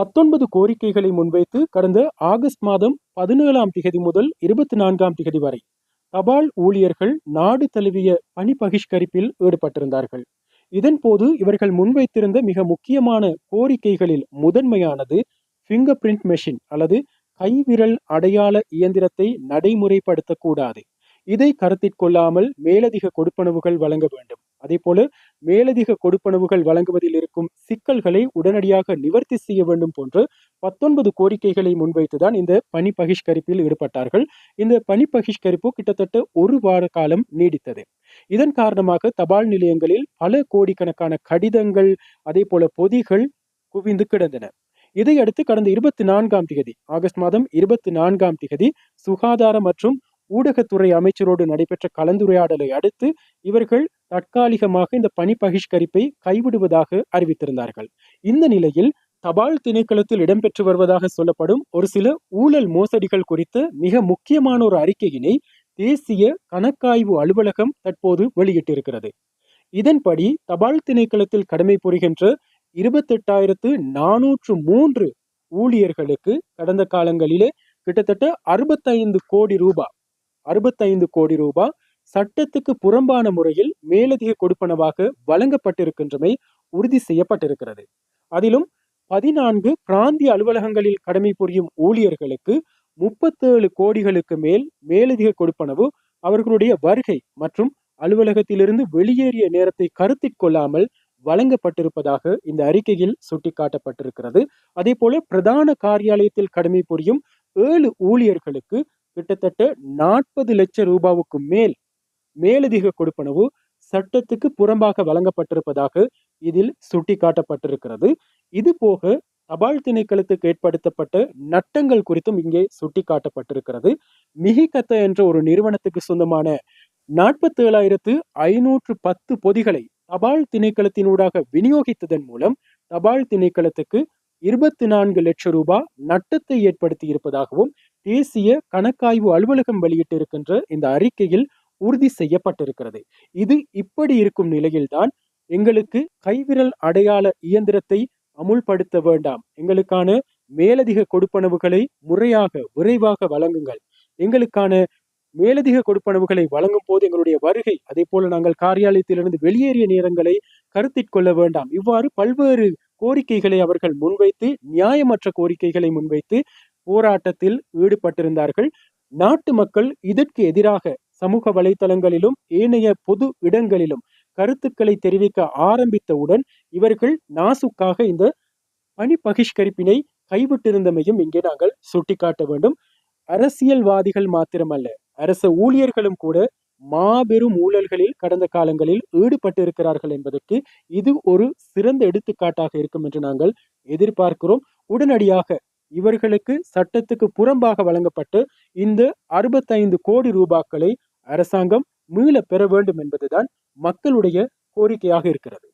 பத்தொன்பது கோரிக்கைகளை முன்வைத்து கடந்த ஆகஸ்ட் மாதம் பதினேழாம் திகதி முதல் இருபத்தி நான்காம் திகதி வரை தபால் ஊழியர்கள் நாடு தழுவிய பணி பகிஷ்கரிப்பில் ஈடுபட்டிருந்தார்கள். இதன்போது இவர்கள் முன்வைத்திருந்த மிக முக்கியமான கோரிக்கைகளில் முதன்மையானது ஃபிங்கர் பிரிண்ட் மெஷின் அல்லது கைவிரல் அடையாள இயந்திரத்தை நடைமுறைப்படுத்தக்கூடாது. இதை கருத்தில் கொள்ளாமல் மேலதிக கொடுப்பனவுகள் வழங்க வேண்டும். அதே போல மேலதிக கொடுப்பனவுகள் வழங்குவதில் இருக்கும் சிக்கல்களை உடனடியாக நிவர்த்தி செய்ய வேண்டும் போன்று பத்தொன்பது கோரிக்கைகளை முன்வைத்துதான் இந்த பணி பகிஷ்கரிப்பில் ஈடுபட்டார்கள். இந்த பணி பகிஷ்கரிப்பு கிட்டத்தட்ட ஒரு வார காலம் நீடித்தது. இதன் காரணமாக தபால் நிலையங்களில் பல கோடிக்கணக்கான கடிதங்கள் அதே போல பொதிகள் குவிந்து கிடந்தன. இதையடுத்து கடந்த இருபத்தி நான்காம் திகதி ஆகஸ்ட் மாதம் இருபத்தி நான்காம் திகதி சுகாதார மற்றும் ஊடகத்துறை அமைச்சரோடு நடைபெற்ற கலந்துரையாடலை அடுத்து இவர்கள் தற்காலிகமாக இந்த பணி பகிஷ்கரிப்பை கைவிடுவதாக அறிவித்திருந்தார்கள். இந்த நிலையில் தபால் திணைக்களத்தில் இடம்பெற்று வருவதாக சொல்லப்படும் ஒரு சில ஊழல் மோசடிகள் குறித்து மிக முக்கியமான ஒரு அறிக்கையினை தேசிய கணக்காய்வு அலுவலகம் தற்போது வெளியிட்டிருக்கிறது. இதன்படி தபால் திணைக்களத்தில் கடமை புரிகின்ற இருபத்தெட்டாயிரத்து நானூற்று மூன்று ஊழியர்களுக்கு கடந்த காலங்களிலே கிட்டத்தட்ட அறுபத்தைந்து கோடி ரூபாய் அறுபத்தைந்து கோடி ரூபாய் சட்டத்துக்கு புறம்பான முறையில் மேலதிக கொடுப்பனவாக வழங்கப்பட்டிருக்கின்றமை உறுதி செய்யப்பட்டிருக்கிறது. அதிலும் பதினான்கு பிராந்திய அலுவலகங்களில் கடமை புரியும் ஊழியர்களுக்கு முப்பத்தேழு கோடிகளுக்கு மேல் மேலதிக கொடுப்பனவு அவர்களுடைய வருகை மற்றும் அலுவலகத்திலிருந்து வெளியேறிய நேரத்தை கருத்தில் கொள்ளாமல் வழங்கப்பட்டிருப்பதாக இந்த அறிக்கையில் சுட்டிக்காட்டப்பட்டிருக்கிறது. அதே போல பிரதான காரியாலயத்தில் கடமை புரியும் ஏழு ஊழியர்களுக்கு கிட்டத்தட்ட நாற்பது லட்சம் ரூபாவுக்கு மேல் மேலதிக கொடுப்பனவு சட்டத்துக்கு புறம்பாக வழங்கப்பட்டிருப்பதாக இதில் சுட்டிக்காட்டப்பட்டிருக்கிறது. இது போக தபால் திணைக்களத்துக்கு ஏற்படுத்தப்பட்ட நட்டங்கள் குறித்தும் இங்கே சுட்டிக்காட்டப்பட்டிருக்கிறது. மிகிகத்த என்ற ஒரு நிறுவனத்துக்கு சொந்தமான நாற்பத்தி ஏழாயிரத்து ஐநூற்று பத்து பொதிகளை தபால் திணைக்களத்தினூடாக விநியோகித்ததன் மூலம் தபால் திணைக்களத்துக்கு இருபத்தி நான்கு லட்சம் ரூபாய் நட்டத்தை ஏற்படுத்தி இருப்பதாகவும் தேசிய கணக்காய்வு அலுவலகம் வெளியிட்டிருக்கின்ற இந்த அறிக்கையில் உறுதி செய்யப்பட்டிருக்கிறது. இது இப்படி இருக்கும் நிலையில்தான் எங்களுக்கு கைவிரல் அடையாள இயந்திரத்தை அமுல்படுத்த வேண்டாம். எங்களுக்கான மேலதிக கொடுப்பனவுகளை முறையாக விரைவாக வழங்குங்கள். எங்களுக்கான மேலதிக கொடுப்பனவுகளை வழங்கும் போது எங்களுடைய வருகை அதே போல நாங்கள் காரியாலயத்திலிருந்து வெளியேறிய நேரங்களை கருத்தில் கொள்ள வேண்டாம். இவ்வாறு பல்வேறு கோரிக்கைகளை அவர்கள் முன்வைத்து நியாயமற்ற கோரிக்கைகளை முன்வைத்து போராட்டத்தில் ஈடுபட்டிருந்தார்கள். நாட்டு மக்கள் இதற்கு எதிராக சமூக வலைதளங்களிலும் ஏனைய பொது இடங்களிலும் கருத்துக்களை தெரிவிக்க ஆரம்பித்தவுடன் இவர்கள் நாசுக்காக இந்த பணி பகிஷ்கரிப்பினை கைவிட்டிருந்தமையும் இங்கே நாங்கள் சுட்டிக்காட்ட வேண்டும். அரசியல்வாதிகள் மாத்திரமல்ல அரச ஊழியர்களும் கூட மாபெரும் ஊழல்களில் கடந்த காலங்களில் ஈடுபட்டிருக்கிறார்கள் என்பதற்கு இது ஒரு சிறந்த எடுத்துக்காட்டாக இருக்கும் என்று நாங்கள் எதிர்பார்க்கிறோம். உடனடியாக இவர்களுக்கு சட்டத்துக்கு புறம்பாக வழங்கப்பட்டு இந்த அறுபத்தைந்து கோடி ரூபாக்களை அரசாங்கம் மீள பெற வேண்டும் என்பதுதான் மக்களுடைய கோரிக்கையாக இருக்கிறது.